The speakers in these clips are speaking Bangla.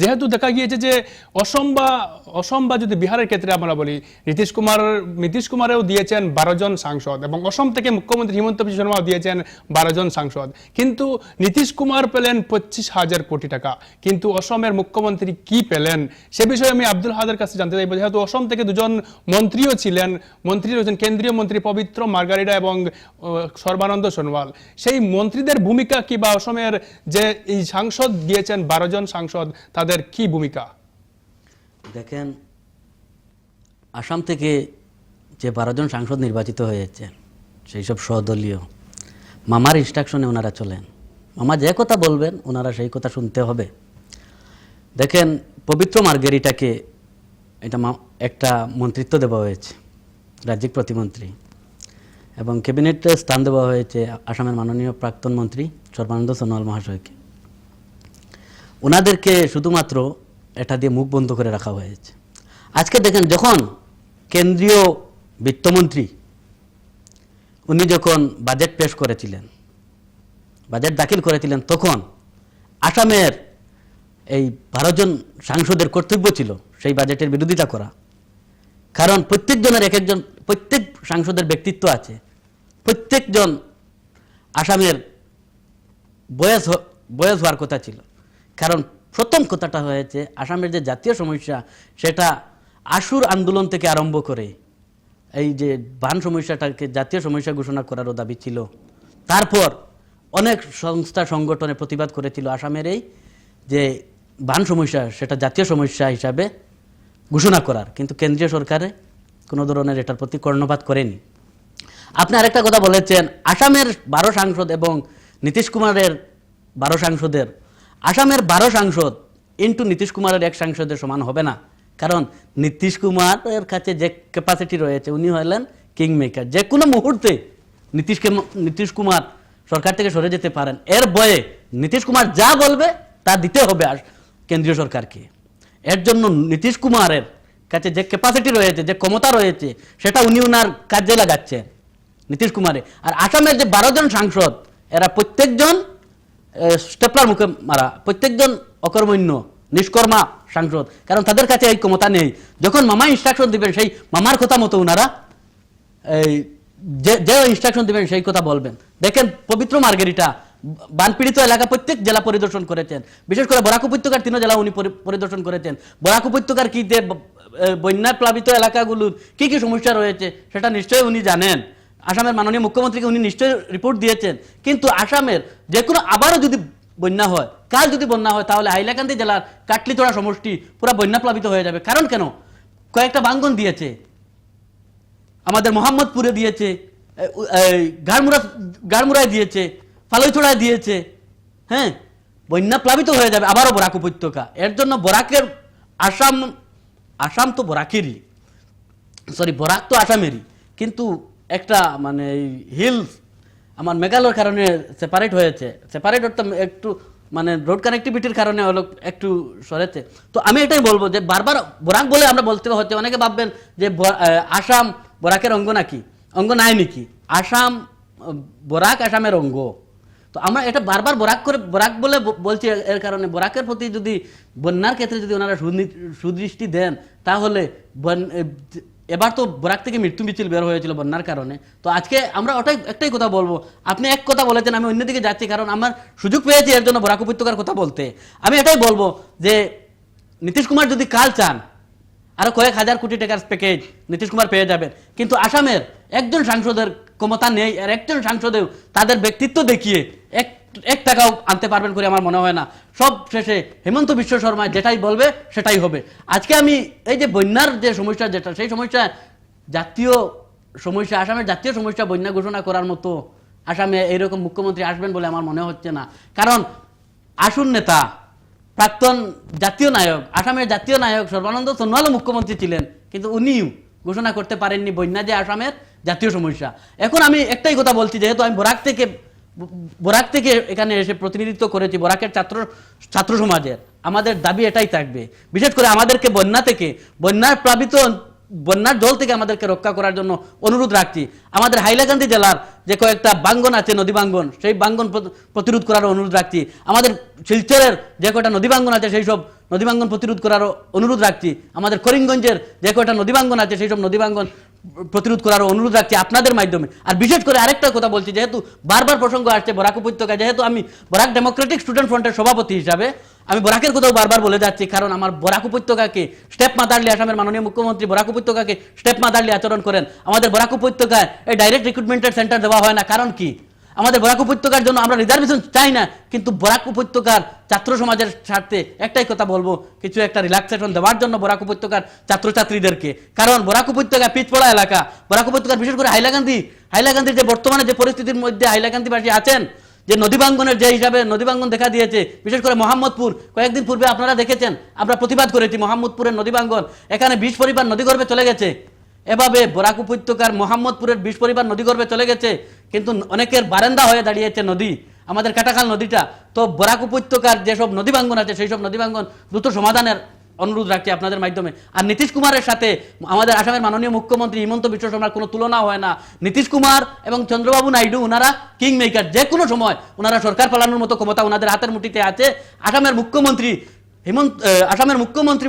যেহেতু দেখা গিয়েছে যে অসম বা অসম বা যদি বিহারের ক্ষেত্রে আমরা বলি, নীতিশ কুমার, নীতিশ কুমারেও দিয়েছেন বারো জন সাংসদ এবং অসম থেকে মুখ্যমন্ত্রী হিমন্ত বিশ্ব শর্মাও দিয়েছেন বারো জন সাংসদ। কিন্তু নীতিশ কুমার পেলেন পঁচিশ হাজার কোটি টাকা। কিন্তু অসমের মুখ্যমন্ত্রী কি পেলেন? সে বিষয়ে আমি আব্দুল হাদের কাছে জানতে চাইব। যেহেতু অসম থেকে দুজন মন্ত্রীও ছিলেন মন্ত্রী রয়েছেন কেন্দ্রীয় মন্ত্রী পবিত্র মার্গারিডা এবং সর্বানন্দ সোনোয়াল। সেই মন্ত্রীদের ভূমিকা কি বা অসমের যে এই সাংসদ দিয়েছেন বারো জন সাংসদ তাদের কি ভূমিকা? দেখেন, আসাম থেকে যে বারো জন সাংসদ নির্বাচিত হয়েছে, সেই সব সদলীয় মামার ইনস্ট্রাকশনে ওনারা চলেন। মামা যে কথা বলবেন, ওনারা সেই কথা শুনতে হবে। দেখেন, পবিত্র মার্গেরিটাকে এটা একটা মন্ত্রিত্ব দেওয়া হয়েছে, রাজ্যিক প্রতিমন্ত্রী, এবং ক্যাবিনেটে স্থান দেওয়া হয়েছে আসামের মাননীয় প্রাক্তন মন্ত্রী সর্বানন্দ সোনোয়াল মহাশয়কে। ওনাদেরকে শুধুমাত্র এটা দিয়ে মুখ বন্ধ করে রাখা হয়েছে। আজকে দেখেন যখন কেন্দ্রীয় বিত্তমন্ত্রী, উনি যখন বাজেট পেশ করেছিলেন বাজেট দাখিল করেছিলেন, তখন আসামের এই বারো জন সাংসদের কর্তব্য ছিল সেই বাজেটের বিরোধিতা করা। কারণ প্রত্যেকজনের এক একজন, প্রত্যেক সাংসদের ব্যক্তিত্ব আছে। প্রত্যেকজন আসামের বয়স বয়স হওয়ার কথা ছিল। কারণ প্রথম কথাটা হয়েছে, আসামের যে জাতীয় সমস্যা, সেটা আশুর আন্দোলন থেকে আরম্ভ করে এই যে বান সমস্যাটাকে, জাতীয় সমস্যা ঘোষণা করারও দাবি ছিল। তারপর অনেক সংস্থা, সংগঠনে প্রতিবাদ করেছিল আসামের এই যে বান সমস্যা, সেটা জাতীয় সমস্যা হিসাবে ঘোষণা করার। কিন্তু কেন্দ্রীয় সরকারে কোনো ধরনের এটার প্রতি কর্ণপাত করেনি। আপনি আরেকটা কথা বলেছেন, আসামের বারো সাংসদ এবং নীতিশ কুমারের বারো সাংসদের আসামের বারো সাংসদ, ইন্টু নীতিশ কুমারের এক সাংসদের সমান হবে না। কারণ নীতিশ কুমারের কাছে যে ক্যাপাসিটি রয়েছে, উনি হলেন কিং মেকার যে কোনো মুহূর্তে নীতিশকে নীতিশ কুমার সরকার থেকে সরে যেতে পারেন। এর বয়ে নীতিশ কুমার যা বলবে, তা দিতে হবে আর কেন্দ্রীয় সরকারকে। এর জন্য নীতিশ কুমারের কাছে যে ক্যাপাসিটি রয়েছে, যে ক্ষমতা রয়েছে, সেটা উনি ওনার কাজে লাগাচ্ছেন, নীতিশ কুমারে। আর আসামের যে বারো জন সাংসদ, এরা প্রত্যেকজন স্টেপলার মুখে মারা। প্রত্যেকজন অকর্মণ্য, নিষ্কর্মা সাংসদ। কারণ তাদের কাছে এই ক্ষমতা নেই। যখন মামা ইনস্ট্রাকশন দিবেন, সেই মামার কথা মতো ওনারা এই যে যে ইনস্ট্রাকশন দিবেন, সেই কথা বলবেন। দেখেন পবিত্র মার্গেরিটা। বানপীড়িত এলাকা প্রত্যেক জেলা পরিদর্শন করেছেন। বিশেষ করে বরাক উপত্যকার তিনও জেলা উনি পরিদর্শন করেছেন। বরাক উপত্যকার কি যে বন্যা প্লাবিত এলাকাগুলোর কি কি সমস্যা রয়েছে, সেটা নিশ্চয়ই উনি জানেন। আসামের মাননীয় মুখ্যমন্ত্রীকে উনি নিশ্চয়ই রিপোর্ট দিয়েছেন। কিন্তু আসামের যে কোনো আবারও যদি বন্যা হয়, কাল যদি বন্যা হয়, তাহলে হাইলাকান্দি জেলার কাটলিতোড়া সমষ্টি পুরো বন্যা প্লাবিত হয়ে যাবে। কারণ কেন? কয়েকটা বাঙ্গন দিয়েছে। আমাদের মোহাম্মদপুরে দিয়েছে গাড়মুড়া গাড়মুড়ায় দিয়েছে, ফালইথোড়ায় দিয়েছে। হ্যাঁ? বন্যা প্লাবিত হয়ে যাবে আবারও বরাক উপত্যকা। এর জন্য বরাকের আসাম আসাম তো বরাকেরই। সরি, বরাক তো আসামেরই। কিন্তু একটা মানে হিলস আমার মেঘালয়ের কারণে সেপারেট হয়েছে। সেপারেট অর্থাৎ একটু মানে রোড কানেক্টিভিটির কারণে হলো একটু সরেছে। তো আমি এটাই বলব যে বারবার বরাক বলে আমরা বলতে হচ্ছে, অনেকে ভাববেন যে আসাম বরাকের অঙ্গ নাকি? অঙ্গ নাই নাকি? আসাম, বরাক আসামের অঙ্গ। তো আমরা এটা বারবার বরাক করে, বরাক বলে বলছি এর- কারণে। বরাকের প্রতি যদি বন্যার ক্ষেত্রে যদি ওনারা সুদৃষ্টি দেন, তাহলে এবার তো বরাক থেকে মৃত্যু মিছিল বের হয়েছিল বন্যার কারণে। তো আজকে আমরা ওটাই, একটাই কথা বলব। আপনি এক কথা বলেছেন, আমি অন্যদিকে যাচ্ছি কারণ আমার সুযোগ পেয়েছি এর জন্য বরাক উপত্যকার কথা বলতে। আমি এটাই বলব যে নীতিশ কুমার যদি কাল চান, আরও কয়েক হাজার কোটি টাকার প্যাকেজ নীতিশ কুমার পেয়ে যাবেন। কিন্তু আসামের একজন সাংসদের ক্ষমতা নেই, আর একজন সাংসদেও তাদের ব্যক্তিত্ব দেখিয়ে এক এক টাকাও আনতে পারবেন করে আমার মনে হয় না। সব শেষে হেমন্ত বিশ্ব শর্মা যেটাই বলবে, সেটাই হবে। আজকে আমি এই যে বন্যার যে সমস্যা যেটা, সেই সমস্যা জাতীয় সমস্যা, আসামের জাতীয় সমস্যা বন্যা ঘোষণা করার মতো আসামে এইরকম মুখ্যমন্ত্রী আসবেন বলে আমার মনে হচ্ছে না। কারণ আসুন নেতা, প্রাক্তন জাতীয় নায়ক, আসামের জাতীয় নায়ক সর্বানন্দ সোনোয়ালও মুখ্যমন্ত্রী ছিলেন, কিন্তু উনিও ঘোষণা করতে পারেননি বন্যা যে আসামের জাতীয় সমস্যা। এখন আমি একটাই কথা বলছি, যেহেতু আমি বরাক থেকে বরাক থেকে এখানে এসে প্রতিনিধিত্ব করেছি, বরাকের ছাত্র ছাত্র সমাজের। আমাদের দাবি এটাই থাকবে। বিশেষ করে আমাদেরকে বন্যা থেকে বন্যার প্লাবিত, বন্যার জল থেকে আমাদেরকে রক্ষা করার জন্য অনুরোধ রাখছি। আমাদের হাইলাকান্দি জেলার যে কয়েকটা বাঙ্গন আছে, নদী বাঙ্গন, সেই বাঙ্গন প্রতিরোধ করার অনুরোধ রাখছি। আমাদের শিলচরের যে কয়টা নদী বাঙ্গন আছে, সেই সব নদী বাঙ্গন প্রতিরোধ করার অনুরোধ রাখছি। আমাদের করিমগঞ্জের যে কয়টা নদী বাঙ্গন আছে, সেই সব নদী বাঙ্গন প্রতিরোধ করার অনুরোধ রাখছি আপনাদের মাধ্যমে। আর বিশেষ করে আরেকটা কথা বলছি, যেহেতু বারবার প্রসঙ্গ আসছে বরাক উপত্যকা যেহেতু আমি বরাক ডেমোক্রেটিক স্টুডেন্ট ফ্রন্টের সভাপতি হিসাবে, আমি বরাকের কথাও বারবার বলে যাচ্ছি, কারণ আমার বরাক উপত্যকাকে স্টেপ মাদারলি আসামের মাননীয় মুখ্যমন্ত্রী বরাক উপত্যকাকে স্টেপ মাদারলি আচরণ করেন। আমাদের বরাক উপত্যকায় এই ডাইরেক্ট রিক্রুটমেন্টের সেন্টার দেওয়া হয় না, কারণ কি? আমাদের বরাক উপত্যকার জন্য আমরা রিজার্ভেশন চাই না, কিন্তু বরাক উপত্যকার ছাত্র সমাজের স্বার্থে একটাই কথা বলব, কিছু একটা রিল্যাক্সেশন দেওয়ার জন্য বরাক উপত্যকার ছাত্রছাত্রীদেরকে। কারণ বরাক উপত্যকা পিচপড়া এলাকা, বরাক উপত্যকার বিশেষ করে হাইলাকান্দি হাইলাকান্দির যে বর্তমানে যে পরিস্থিতির মধ্যে হাইলাকান্দিবাসী আছেন, যে নদীবাঙ্গনের যে হিসাবে নদীবাঙ্গন দেখা দিয়েছে, বিশেষ করে মোহাম্মদপুর, কয়েকদিন পূর্বে আপনারা দেখেছেন, আমরা প্রতিবাদ করেছি মোহাম্মদপুরের নদীবাঙ্গন এখানে বিশ পরিবার নদীগর্ভে চলে গেছে। এভাবে বরাক উপত্যকার মোহাম্মদপুরের বিশ পরিবার নদীগর্ভে চলে গেছে, কিন্তু অনেকের বারান্দা হয়ে দাঁড়িয়েছে নদী, আমাদের কাটাখাল নদীটা। তো বরাক উপত্যকার যেসব নদীবাঙ্গন আছে সেই সব নদীবাঙ্গন দ্রুত সমাধানের অনুরোধ রাখছি আপনাদের মাধ্যমে। আর নীতিশ কুমারের সাথে আমাদের আসামের মাননীয় মুখ্যমন্ত্রী হিমন্ত বিশ্ব শর্মার কোনো তুলনা হয় না। নীতিশ কুমার এবং চন্দ্রবাবু নাইডু ওনারা কিং মেকার যে কোনো সময় ওনারা সরকার পালানোর মতো ক্ষমতা ওনাদের হাতের মুঠিতে আছে। আসামের মুখ্যমন্ত্রী হিমন্ত আসামের মুখ্যমন্ত্রী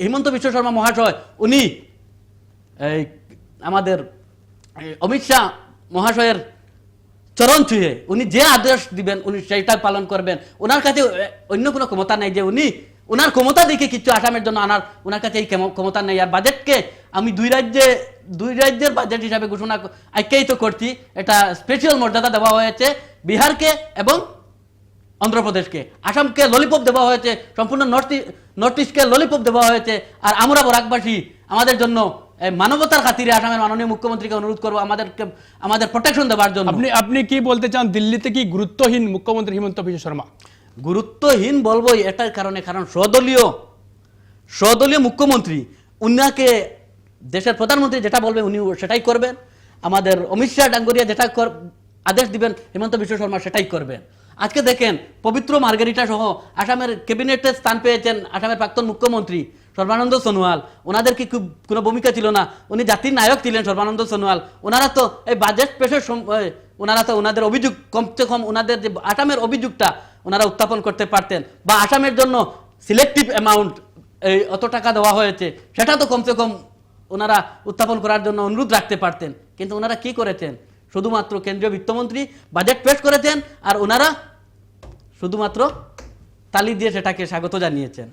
হিমন্ত বিশ্ব শর্মা মহাশয়, উনি এই আমাদের অমিত শাহ মহাশয়ের চরণ ছুঁয়ে উনি যে আদেশ দিবেন, উনি সেইটা পালন করবেন। ওনার কাছে অন্য কোনো ক্ষমতা নেই যে উনি ওনার ক্ষমতা দেখে কিছু আসামের জন্য আনার ওনার কাছে এই ক্ষম- ক্ষমতা নেই। আর বাজেটকে আমি দুই রাজ্যে, দুই রাজ্যের বাজেট হিসাবে ঘোষণা আখ্যায়িত করছি। এটা স্পেশাল মর্যাদা দেওয়া হয়েছে বিহারকে এবং অন্ধ্রপ্রদেশকে। আসামকে ললিপপ দেওয়া হয়েছে, সম্পূর্ণ নর্থ নর্থ ইস্টকে ললিপপ দেওয়া হয়েছে। আর আমরা বরাকবাসী, আমাদের জন্য মানবতার খাতিরে আসামের মাননীয় মুখ্যমন্ত্রীকে অনুরোধ করব আমাদেরকে আমাদের প্রোটেকশন দেওয়ার জন্য। আপনি আপনি কি বলতে চান দিল্লিতে কি গুরুত্বহীন মুখ্যমন্ত্রী হিমন্ত বিশ্ব শর্মা? গুরুত্বহীন বলব এটার কারণে কারণ সদলীয় সদলীয় মুখ্যমন্ত্রী উনাকে দেশের প্রধানমন্ত্রী যেটা বলবে উনি সেটাই করবেন। আমাদের অমিত শাহ ডাঙ্গরিয়া যেটা কর- আদেশ দিবেন হিমন্ত বিশ্ব শর্মা সেটাই করবেন। আজকে দেখেন পবিত্র মার্গেরিটা সহ আসামের ক্যাবিনেটে স্থান পেয়েছেন আসামের প্রাক্তন মুখ্যমন্ত্রী। সর্বানন্দ সোনোয়াল। ওনাদের কি কোনো ভূমিকা ছিল না? উনি জাতির নায়ক ছিলেন সর্বানন্দ সোনোয়াল। ওনারা তো এই বাজেট পেশের ওনারা তো ওনাদের অভিযোগ, কমসে কম ওনাদের যে আসামের অভিযোগটা ওনারা উত্থাপন করতে পারতেন বা আসামের জন্য সিলেক্টিভ অ্যামাউন্ট এই অত টাকা দেওয়া হয়েছে, সেটা তো কমসে কম ওনারা উত্থাপন করার জন্য অনুরোধ রাখতে পারতেন। কিন্তু ওনারা কি করেছেন? শুধুমাত্র কেন্দ্রীয় বিত্তমন্ত্রী বাজেট পেশ করেছেন আর ওনারা শুধুমাত্র তালি দিয়ে সেটাকে স্বাগত জানিয়েছেন।